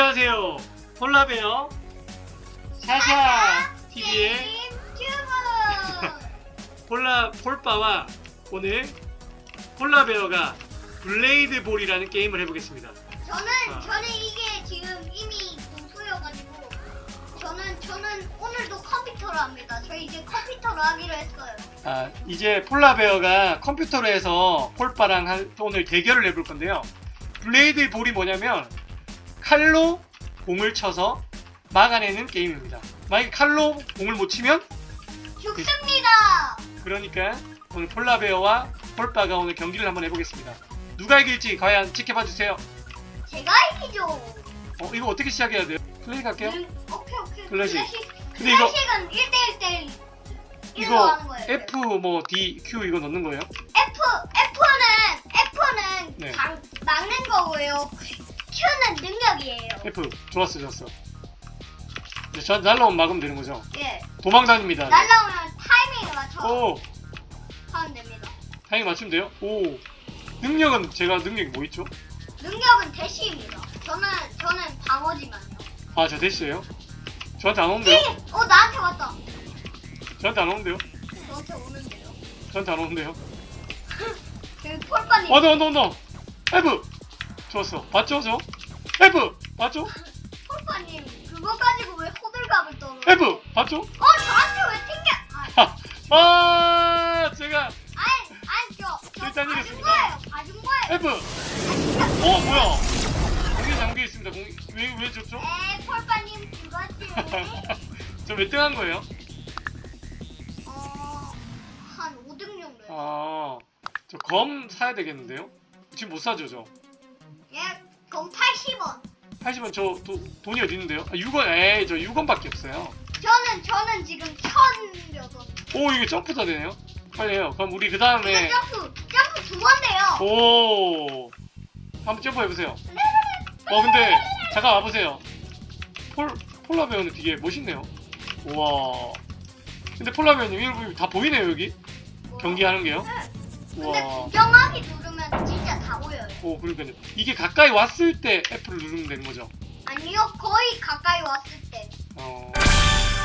안녕하세요. 폴라베어 샤샤 TV의 튜브 폴라 폴바와 오늘 폴라베어가 블레이드 볼이라는 게임을 해보겠습니다. 저는 아. 저는 이게 지금 이미 공소여가지고 저는 저는 오늘도 컴퓨터로 합니다. 저 이제 컴퓨터로 하기로 했어요. 아, 이제 폴라베어가 컴퓨터로 해서 폴바랑 한- 오늘 대결을 해볼 건데요. 블레이드 볼이 뭐냐면 칼로 공을 쳐서 막아내는 게임입니다. 만약에 칼로 공을 못 치면 죽습니다. 그러니까 오늘 폴라베어와 폴바가 오늘 경기를 한번 해보겠습니다. 누가 이길지 과연 지켜봐 주세요. 제가 이기죠. 어, 이거 어떻게 시작해야 돼요? 플레이 갈게요. 음, 오케이 오케이. 클래식. 클래식. 근데 이거- 클래식은 1대1 대1 1로 이거 하는 거예요. F 뭐 D, Q 이거 넣는 거예요? F F는 F는 네. 강, 막는 거고요. Q는 능력이에요. F 좋았어 좋았어. 이제 저 날라오면 막으면 되는 거죠? 예. 도망 다닙니다. 날라오면 타이밍을 맞춰 오 하면 됩니다. 타이밍 맞추면 돼요? 오 능력은 제가 능력이 뭐 있죠? 능력은 대시입니다. 저는 저는 방어지만요. 아 저 대시예요? 저한테 안 오는데요? 어 나한테 왔다. 저한테 안 오는데요? 저한테 오는데요. 저한테 안 오는데요? 저기 폴빠님. 온다 온다 F 좋았어 봤죠 저? F 봤죠? 폴빠님 그거 가지고 왜 호들갑을 떨어? F 봤죠? 어 저한테 왜 튕겨? 아, 아 제가 아니 아니 저. 저 일단 봐준 이겼습니다. 거예요. 봐준 거예요. F 어 뭐야 공이 잠겨 있습니다 공이 왜왜 졌죠? 에 폴빠님 그거지. 저 몇 등 한 거예요? 어한 5등 정도. 아저 검 사야 되겠는데요? 지금 못 사죠 저 80원. 80원 저 도, 돈이 어디 있는데요? 아 6원 에이 저 6원밖에 없어요. 저는 저는 지금 천몇 원. 오 이거 점프도 되네요? 빨리 해요. 그럼 우리 그 이거 다음에 점프 점프 두 번 돼요. 오 한번 점프 해보세요. 어 근데 잠깐 와보세요. 폴 폴라 배우는 되게 멋있네요. 우와. 근데 폴라 배우님 이거 다 보이네요 여기? 경기하는 게요? 네. 근데 우와. 구경하기 진짜 다 보여요. 오 그러니까요 이게 가까이 왔을 때 F를 누르면 되는 거죠 아니요, 거의 가까이 왔을 때. 어...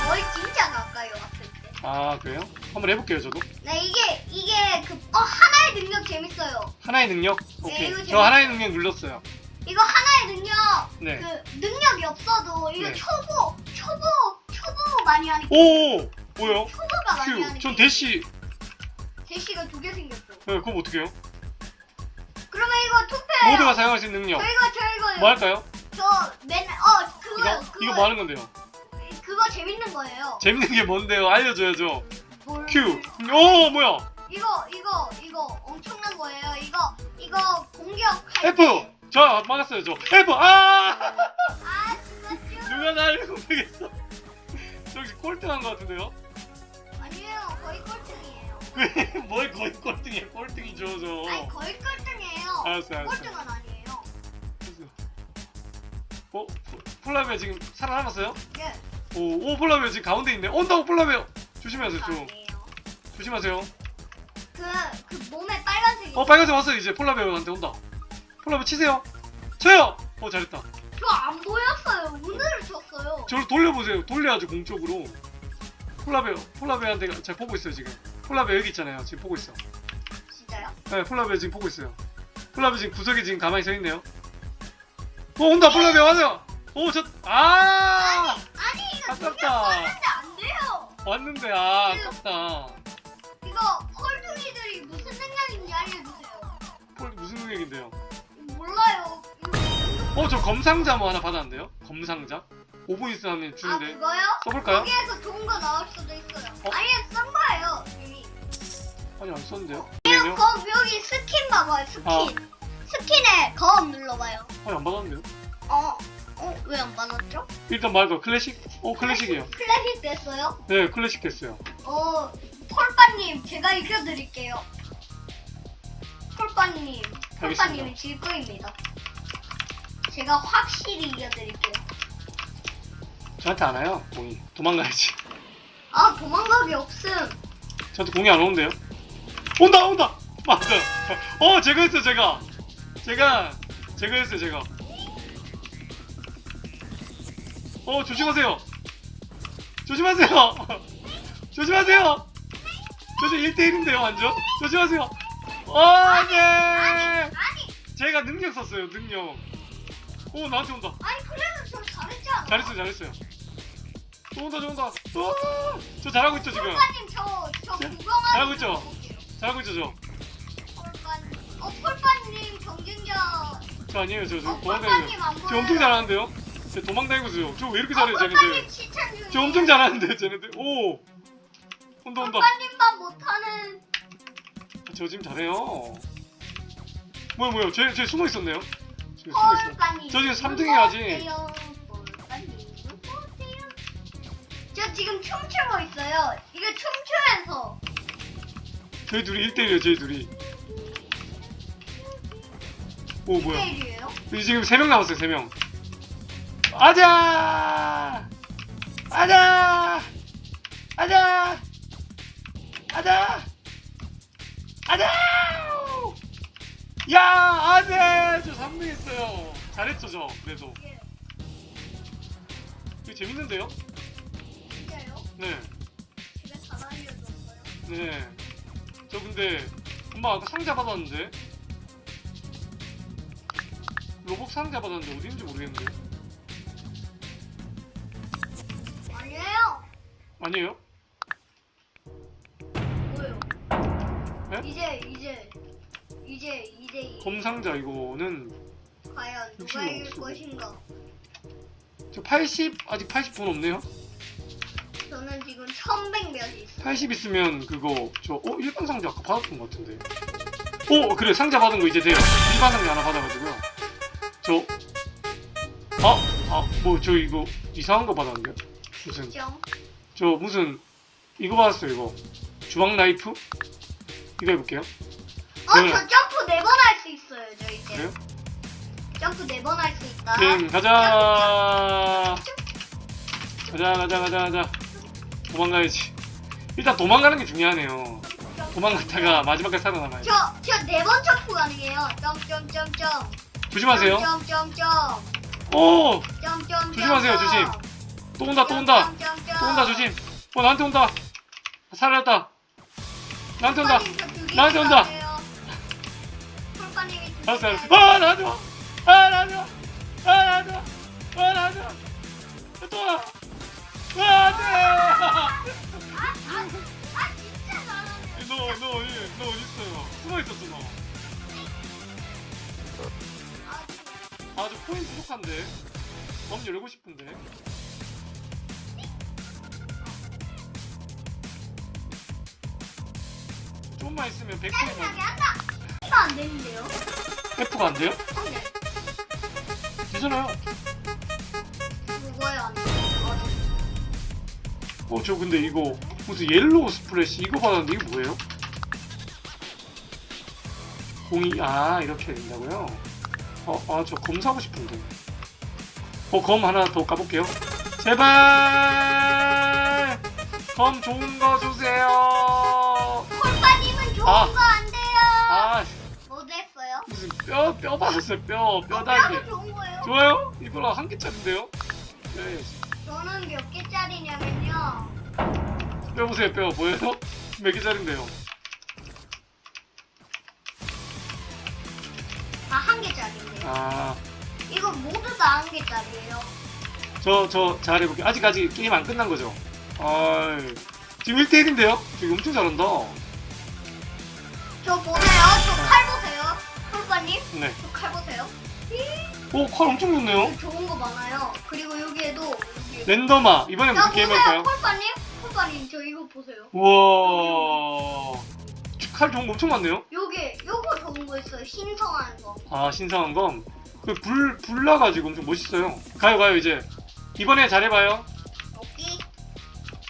거의 진짜 가까이 왔을 때. 아 그래요? 한번 해볼게요 저도 네, 이게, 이게 그, 어, 하나의 능력 재밌어요. 하나의 능력? 네, 오케이 이거 저 재밌어요. 하나의 능력 눌렀어요 이거 하나의 능력, 네. 그, 능력이 없어도, 이거 네. 초보, 초보, 초보 많이 하는, 오 뭐요? 초보가 많이 하는. 전게 대시 대시가 두 개 생겼어. 네, 그럼 어떻게 해요? 이거 투표해요. 모두가 사용할 수 있는 능력 저 이거, 저 이거요. 뭐 할까요? 저 맨날, 어, 그거요. 이거? 그거, 이거 뭐 하는 건데요? 그거 재밌는 거예요. 재밌는 게 뭔데요? 알려줘야죠 뭘- Q 오 뭐야 이거 이거 이거 엄청난 거예요. 이거 이거 공격할 F 때. 저 막았어요 저 F 아 아 진짜 누가 나를 공격했어 저기 꼴등한 것 같은데요? 아니에요. 거의 꼴 등이에요. 뭘 거의 꼴등이야 꼴등이죠 저 아니 거의 꼴등이에요. 알았어 알았어 꼴등은 아니에요. 어? 폴라베어 지금 살아남았어요? 예. 오, 오 폴라베어 지금 가운데 있네 온다고 폴라베어 조심하세요 좀 아니에요. 조심하세요 그 그 몸에 빨간색이. 어 빨간색 왔어요 이제 폴라베어한테 온다 폴라베어 치세요 쳐요 어 잘했다 저안 보였어요. 오늘을 쳤어요. 저를 돌려보세요 돌려야죠 공쪽으로 폴라베어 폴라베어한테 잘 보고 있어요 지금 폴라베어 여기 있잖아요 지금 보고 있어 진짜요? 네 폴라베어 지금 보고 있어요 폴라베어 지금 구석에 지금 가만히 서 있네요 어 온다 폴라베어 와요 오 저 아 아니 이거 아깝다. 안 돼요. 왔는데 아 아깝다 이거 펄둥이들이 무슨 능력인지 알려주세요. 폴 무슨 능력인데요 몰라요. 어 저 검상자 뭐 하나 받았는데요 검상자 5분 있으면 하면 아 주는데 그거요? 써볼까요? 거기에서 좋은 거 나올 수도 있어요. 어? 거예요 이미. 아니 안 썼는데요 그냥 아니요 검 여기 스킨 봐봐요 스킨. 아. 스킨에 검 눌러봐요. 아니 안 받았는데요 어? 어? 왜 안 받았죠? 일단 말고 클래식 어 클래식이에요 클래식 됐어요? 네 클래식 됐어요 어 폴빠님 제가 이겨드릴게요. 폴빠님 폴빠님이 질 거입니다. 제가 확실히 이겨드릴게요. 저한테 안 와요 공이 도망가야지 아 도망가기 없음. 저한테 공이 안 오는데요 온다 온다 맞아 어 제가 했어요 제가 제가 제가 했어요 제가 어 조심하세요. 조심하세요. 조심하세요. 조심 1대1인데요 완전. 조심하세요. 어, 네. 아니 제가 능력 썼어요 능력. 오 나한테 온다. 아니 그래도 저 잘했잖아. 잘했어요 잘했어요. 또 온다 또 온다. 또. 저 잘하고 있죠 지금. 폴빠님 저저 네? 구경하는 잘하고 있죠? 잘하고 있죠 저. 폴빠님 어 폴빠님 경쟁자 저 아니에요 저, 저어안 보여요. 저 엄청 잘하는데요. 저 도망다니고 있어요. 저 왜 이렇게 어, 잘해요 쟤네들. 칭찬 중이에요. 저 엄청 잘하는데 쟤네들. 오. 온다 온다. 폴빠님만 못하는 저 지금 잘해요. 뭐야 뭐야 쟤, 쟤 숨어 있었네요. 쟤 숨어 있어. 폴빠님. 저 지금 3등 해야지. 어때요? 폴빠님 어때요? 저 지금 춤추고 있어요. 이거 춤추면서 저희 둘이 1대1이에요 저희 둘이. 오 뭐야. 우리 지금 3명 남았어요 3명. 아자! 아자! 아자! 아자! 아자! 야, 아재! 저 3등 했어요. 잘했죠, 저. 그래도. 예, 이거 재밌는데요? 진짜요? 네. 집에 다 알려줬어요. 네. 저 근데 엄마 아까 상자 받았는데 로봇 상자 받았는데 어디 있는지 모르겠는데 아니에요. 아니에요? 뭐요? 네? 이제 이제 이제 이제 이- 검 상자 이거는 과연 누가 이길. 것인가? 저 80 아직 80분 없네요. 저는 지금 1100몇 있어요. 80 있으면 그거 저 어 일반 상자 아까 받았던 것 같은데. 오 그래 상자 받은 거 이제 돼요. 일반 상자 하나 받아가지고요. 저 아 아 뭐 저 이거 이상한 거 받았는데 무슨 정. 저 무슨 이거 받았어요 이거 주방 나이프 이거 해볼게요. 어, 네. 저 점프 네 번 할 수 있어요, 저 이제. 그래요? 점프 네 번 할 수 있다. 게임 가자. 가자 가자 가자 가자. 도망가야지. 일단 도망가는 게 중요하네요. 도망갔다가 마지막까지 살아남아야지. 저, 저 네 번 점프 가능해요. 점점점점. 조심하세요. 점점점. 오! 점점. 조심하세요, 조심. 또 온다, 또 온다. 또 온다, 조심. 어, 나한테 온다. 살았다. 나한테 온다. 나한테 온다. 알았어, 알았어. 아, 나한테 와. 아, 나한테 와. 아, 나한테 와. 아, 나한테 와. 또 와. 아, 안 돼. 아, 진짜 잘하네. 너, 너, 너 어디 있어요? 숨어 있었어, 너. 아, 아, 저 코인 부족한데. 범 열고 싶은데. 좀만 있으면 100코인만. 짜증나게 한다. 이거 안 되는데요? F가 안 돼요? 안 돼. 되잖아요. 어, 저 근데 이거 무슨 옐로우 스프레시 이거 받았는데 이거 뭐예요? 공이 아 이렇게 된다고요? 어, 아저 검 사고 싶은데. 어, 검 하나 더 까볼게요. 제발 검 좋은 거 주세요. 폴빠님은 좋은 아. 거 안 돼요. 아뭐 됐어요? 무슨 뼈 뼈 받았어요 뼈뼈 어, 달게. 뼈도 좋은 거예요. 좋아요? 이거랑 한 개짜리인데요? 네, 저는 몇 개짜리냐면요. 뼈 보세요 뼈 보여요? 몇 개짜리인데요? 아, 한 개짜리인데요. 아. 이거 모두 다 한 개짜리예요. 저, 저, 잘해볼게요. 아직, 아직 게임 안 끝난 거죠? 아이, 지금 1대1인데요? 지금 엄청 잘한다. 저 보세요. 저 칼 보세요. 폴빠님, 네. 저 칼 보세요. 오, 컬 엄청 좋네요. 좋은 거 많아요. 그리고 여기에도 여기. 이번에 저 무슨 게임 보세요. 할까요? 폴빠님, 폴빠님 저 이거 보세요. 우와. 칼 좋은 거 엄청 많네요. 요게 요거 좋은 거 있어요. 신성한 거. 아, 신상한 건. 그 불, 불 나가지고 엄청 멋있어요. 가요, 가요, 이제. 이번에 잘해봐요. 오기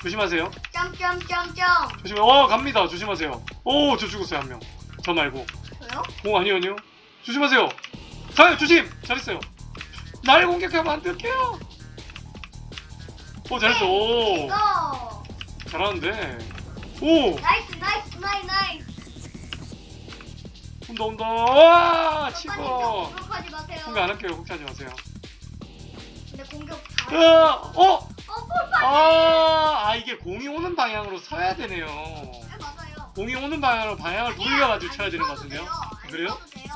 조심하세요. 점점점점. 조심해. 어, 갑니다. 조심하세요. 오, 저 죽었어요, 한 명. 저 말고. 저요? 오, 아니요, 아니요. 조심하세요. 가요, 조심! 잘했어요. 날 공격하면 안 될게요. 오, 잘했어. 오, 이거 잘하는데. 오, 나이스 나이스 나이스 나이스. 온다, 온다. 저 치고. 공격하지 마세요. 공격 안 할게요. 혹시하지 마세요. 근데 공격 다. 으아, 어? 어. 아, 아 이게 공이 오는 방향으로 서야 되네요. 네 맞아요. 공이 오는 방향으로 방향을 돌려가지고 쳐야 안 되는 것 같은데요? 그래요? 돼요.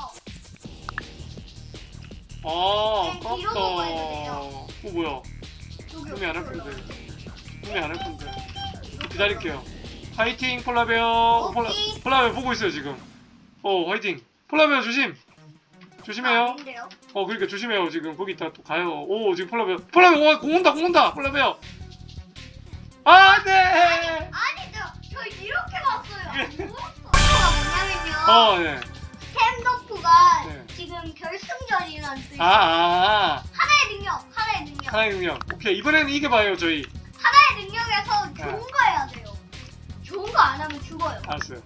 아, 네, 아깝다. 뒤로 넘어야 돼요. 어, 뭐야? 꿈이 안할. 건데. 꿈이 안할 건데. 기다릴게요. 화이팅, 폴라베어. 폴라. 폴라베어 보고 있어요, 지금. 어, 화이팅. 폴라베어 조심. 조심해요. 아닌데요? 어, 그러니까 조심해요. 지금 거기 있다 또 가요. 오, 지금 폴라베어. 폴라베어, 어, 공 온다, 공 온다. 폴라베어. 아, 네. 아니 저, 저 이렇게 왔어요. 그래. 뭐냐면요. 어, 네. 스탠더프가 네. 지금 결승전이라는 뜻이 아, 아, 아. 하나의 능력, 하나의 능력. 하나의 능력. 오케이, 이번에는 이겨봐요, 저희. 하나의 능력에서 네. 좋은 거 해야 돼요. 좋은 거 안 하면 죽어요. 알았어요.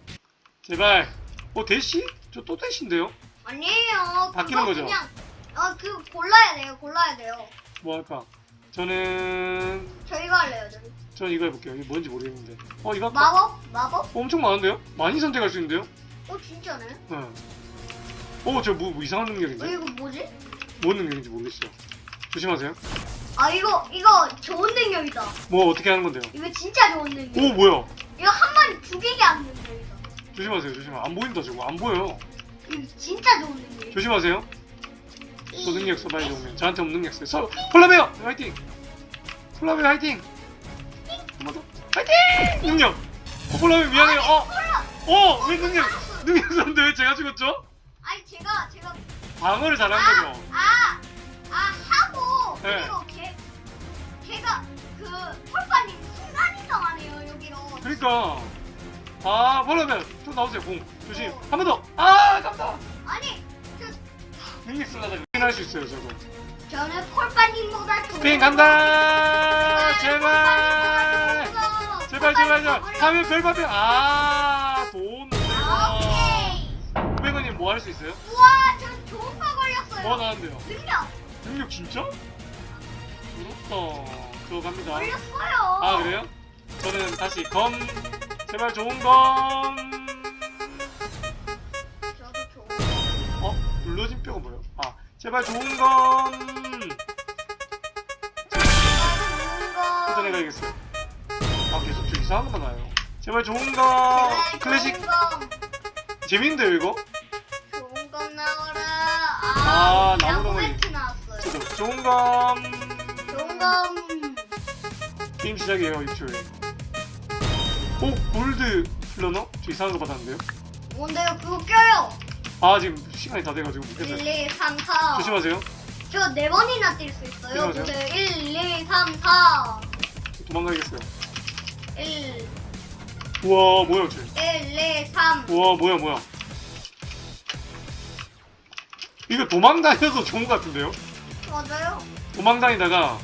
제발. 어, 대시? 저 또 대시인데요? 아니에요. 바뀌는 그거 거죠? 그냥 어 그 골라야 돼요. 골라야 돼요. 뭐 할까? 저는 저희가 할래요. 저희. 전 이거 해볼게요. 이게 뭔지 모르겠는데. 어 이거 할까? 마법? 마법? 어, 엄청 많은데요? 많이 선택할 수 있는데요? 어 진짜네. 네. 어, 저 뭐, 뭐 이상한 어, 능력인데? 이거 뭐지? 뭔 능력인지 모르겠어요. 조심하세요. 아 이거 이거 좋은 능력이다. 뭐 어떻게 하는 건데요? 이거 진짜 좋은 능력. 오, 뭐야? 이거 한 마리 죽이게 하는 능력이다. 조심하세요. 조심. 안 보인다 저거. 안 보여요. 이거 진짜 좋은 능력. 조심하세요. 또 능력 써봐야죠. 오면. 저한테 없는 능력 써요. 서, 폴라베어 화이팅. 폴라베어 화이팅. 한번 더. 화이팅! 능력. 어, 폴라베어 미안해요. 어. 어, 왜 능력? 능력 썼는데 왜 제가 죽었죠? 아니 제가 제가 방어를 잘한 거죠. 아, 아 하고 네. 그리고 걔 걔가 그 폴파님 순간 이동하네요 여기로. 그러니까 아 폴라베어 좀 나오세요 공 조심 어. 한 번 더. 아 아깝다. 아니 저 능력 쓰려다가 할수 있어요 저거. 저는 폴파님보다 스페인 간다. 제발. 제발 제발 제발. 하면 별 받으면 아돈 아. 500원이면 뭐할 수 있어요? 우와, 전 좋은 거 걸렸어요. 뭐 나왔는데요? 능력 능력 진짜? 부럽다. 그거 갑니다. 걸렸어요. 아 그래요? 저는 다시 검 제발 좋은 검. 저도 좋은 거. 어? 눌러진 뼈가 뭐예요? 아 제발 좋은 검. 좋은 거. 도전해가야겠어요. 아 계속 저 이상한 것만 나와요. 제발 좋은 검. 제발 클래식 좋은 거. 재밌는데요 이거? 아, 아, 나무 야구 덩어리. 멘트 나왔어요. 검. 좋은 거. 게임 시작이에요 6초에. 오 골드 플러너? 저 이상한 거 받았는데요? 뭔데요? 그거 껴요. 아 지금 시간이 다 돼가지고 못 1, 깼어요. 2, 3, 4. 조심하세요. 저 네 번이나 뛸 수 있어요. 근데 1, 2, 3, 4. 도망가야겠어요. 1, 우와 뭐야 쟤. 1, 2, 3. 우와 뭐야 뭐야. 이거 도망다녀도 좋은 것 같은데요? 맞아요. 도망다니다가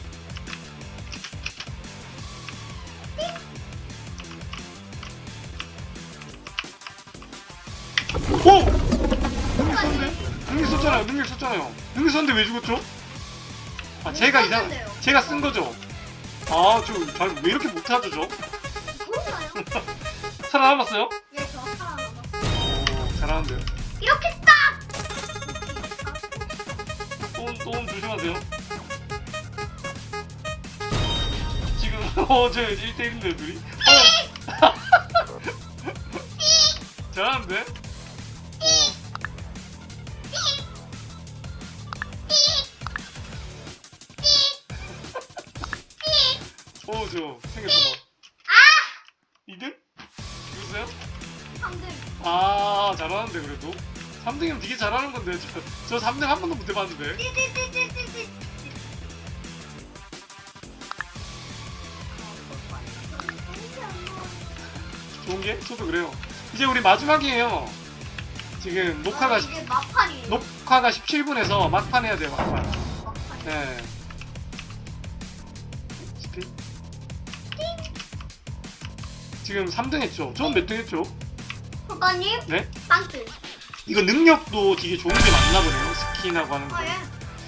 오! 능력 썼는데? 능력 썼잖아요 능력 썼잖아요 능력 썼는데 왜 죽었죠? 아 제가 이상 썼는데요. 제가 쓴 거죠 아저잘왜 이렇게 못하죠 저? 그런가요? 살아남았어요? 예, 저. 오 잘하는데요 이렇게 딱! 또또 조심하세요 지금 어저 1대1인데 둘이 어. 잘하는데? 어. 어, 저 생겼어 봐. 아! 2등? 누구세요? 3등. 아, 잘하는데 그래도. 3등이면 되게 잘하는 건데 저, 저 3등 한 번도 못 해봤는데. 띠띠띠띠띠띠. 좋은 게? 저도 그래요. 이제 우리 마지막이에요. 지금 녹화가 아, 이게 막판이에요. 녹화가 17분에서 막판 해야 돼요, 막판. 막판. 네. 스피? 지금 3등 했죠? 저는 몇등 했죠? 폴파님, 네? 빵트. 이거 능력도 되게 좋은 게 많나 보네요. 스킨하고 하는 거.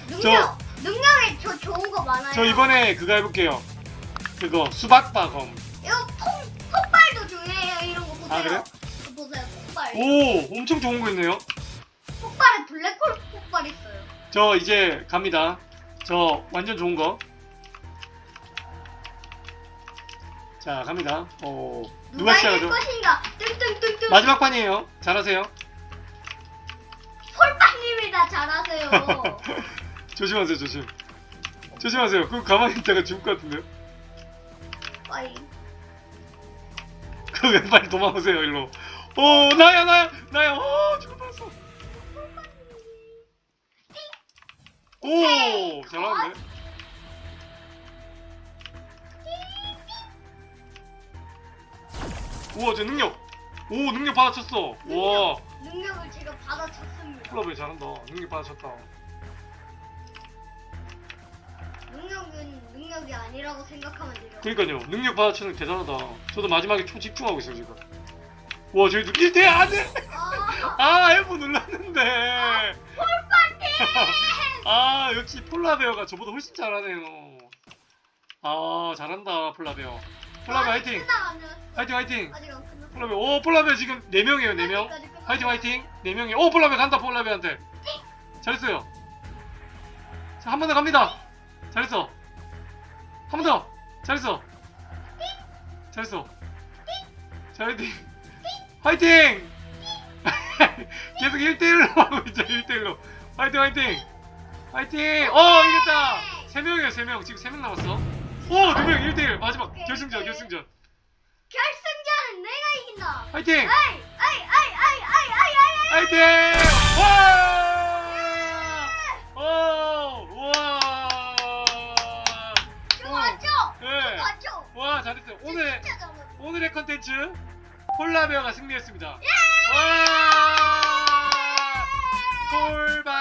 능력. 능력에 저 좋은 거 많아요. 저 이번에 그거 해볼게요. 그거 수박바검. 이거 폭, 폭발도 중요해요. 이런 거 보세요. 아, 그래요? 이거 보세요. 폭발. 오, 엄청 좋은 거 있네요. 폭발에 블랙홀 폭발 있어요. 저 이제 갑니다. 저 완전 좋은 거. 자 갑니다. 오 누가 누가 이길 시작하죠? 것인가? 뚱뚱뚱뚱. 마지막 판이에요. 잘하세요. 폴빵님이다 잘하세요. 조심하세요 조심. 조심하세요. 그 가만히 있다가 죽을 것 같은데요. 빠이. 그왜 빨리 도망오세요 일로. 오 나야 나야 나야. 오 죽을 뻔했어. 오 잘하는데. 우와 제 능력. 오 능력 받아쳤어. 와 능력을 제가 받아쳤습 콜라베 잘한다. 능력 받아쳤다. 능력은 능력이 아니라고 생각하면 돼요. 그러니까요. 능력 받아치는 게 대단하다. 저도 마지막에 초 집중하고 있어요 지금. 와 저희도 1대 안돼. 아, 아 F 눌렀는데. 폴빵님! 아 역시 폴라베어가 저보다 훨씬 잘하네요. 아 잘한다 폴라베어. 폴라베어 화이팅. 끝나가면 화이팅 화이팅. 아직 안 끝났어. 폴라베어. 오 폴라베어 지금 4 명이에요 4 명. 끝나기까지 끝나- 화이팅 화이팅. 4명이. 오 폴라베어 간다 폴라베어한테. 잘했어요. 자 한 번 더 갑니다. 잘했어. 한 번 더. 잘했어. 잘했어. 자 화이팅. 화이팅. 계속 1대1로 하고 있죠 1대1로. 화이팅 화이팅. 화이팅. 어 이겼다. 3명이에요 3명. 지금 3명 남았어. 오 2명 1대1 마지막 결승전 결승전. 결승전은 내가 이긴다. 화이팅. 아이, 화이팅! 와! 오! 와! 좋았죠? 네. 좋았죠? 와, 잘했어요. 오늘 진짜 잘했어. 오늘의 컨텐츠 폴라베어가 승리했습니다. 예! 와! 폴바